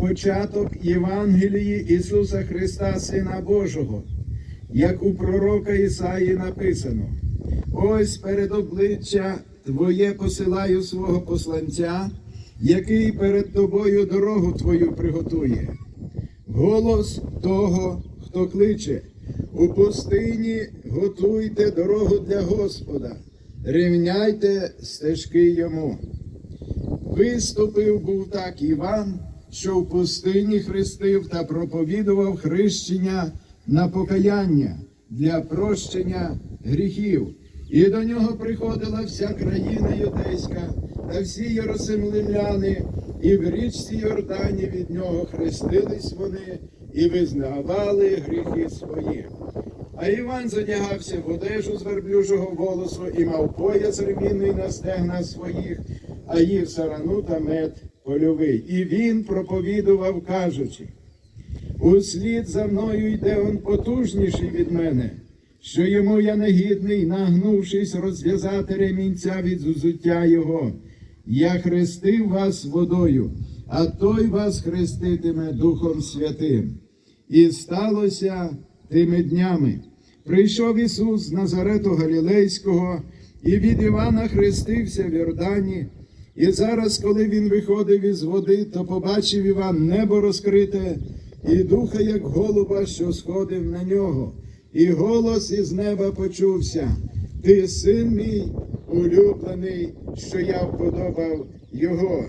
початок Євангелії Ісуса Христа, Сина Божого, як у пророка Ісаї написано: ось перед обличчя Твоє посилаю свого посланця, який перед тобою дорогу Твою приготує. Голос того, хто кличе, у пустині готуйте дорогу для Господа, рівняйте стежки йому. Виступив був так Іван, що в пустині хрестив та проповідував хрещення на покаяння для прощення гріхів. І до нього приходила вся країна юдейська та всі єрусалимляни, і в річці Йордані від нього хрестились вони і визнавали гріхи свої. А Іван задягався в одежу з верблюжого волосу і мав пояс ремінний на стегна своїх, а їв сарану та мед польовий. І він проповідував, кажучи: Услід за мною йде он потужніший від мене, що йому я негідний, нагнувшись, розв'язати ремінця від зузуття його. Я хрестив вас водою, а той вас хреститиме Духом Святим. І сталося тими днями. Прийшов Ісус з Назарету Галілейського, і від Івана хрестився в Йордані. І зараз, коли він виходив із води, то побачив Іван небо розкрите, і духа, як голуба, що сходив на нього. І голос із неба почувся: Ти син мій улюблений, що я вподобав його.